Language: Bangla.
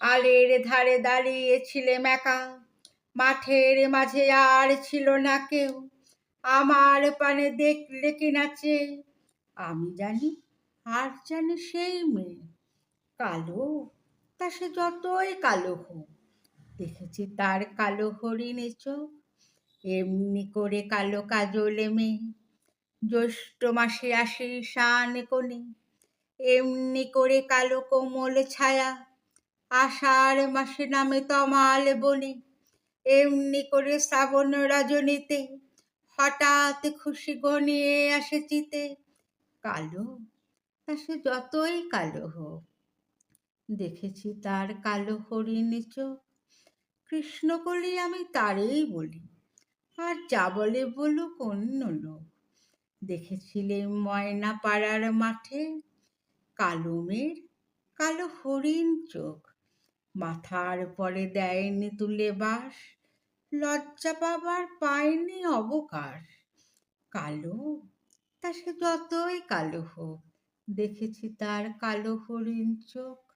আলের ধারে দাঁড়িয়েছিলে মেকা মাঠের মাঝে আর ছিল না কেউ। আমার পানে দেখলে কি নাচে? আমি জানি, আর জানি সেই মেয়ে। কালো, তা সে যতই কালো হোক। দেখেছি তার কালো হরিণে চোখ। এমনি করে কালো কাজলে মেয়ে। জ্যৈষ্ঠ মাসে আসে শান কোণে। এমনি করে কালো কোমল ছায়া। আষাঢ় মাসে নামে তমাল বনে এমনি করে শ্রাবণ রজনীতে হঠাৎ খুশি ঘনিয়ে আসে চিতে। কালো? তা সে যতই কালো হোক। দেখেছি তার কালো হরিণ চোখ। কৃষ্ণকলি আমি তারেই বলি। আর যা বলে বলুক অন্য লোক। দেখেছিলে ময়না পাড়ার মাঠে কালো মেয়ের কালো হরিণ চোখ। মাথার পরে দেয়নি তুলে বাস, লজ্জা পাবার পায়নি অবকাশ। কালো, তা সে যতই কালো হোক, দেখেছি তার কালো হরিণ চোখ।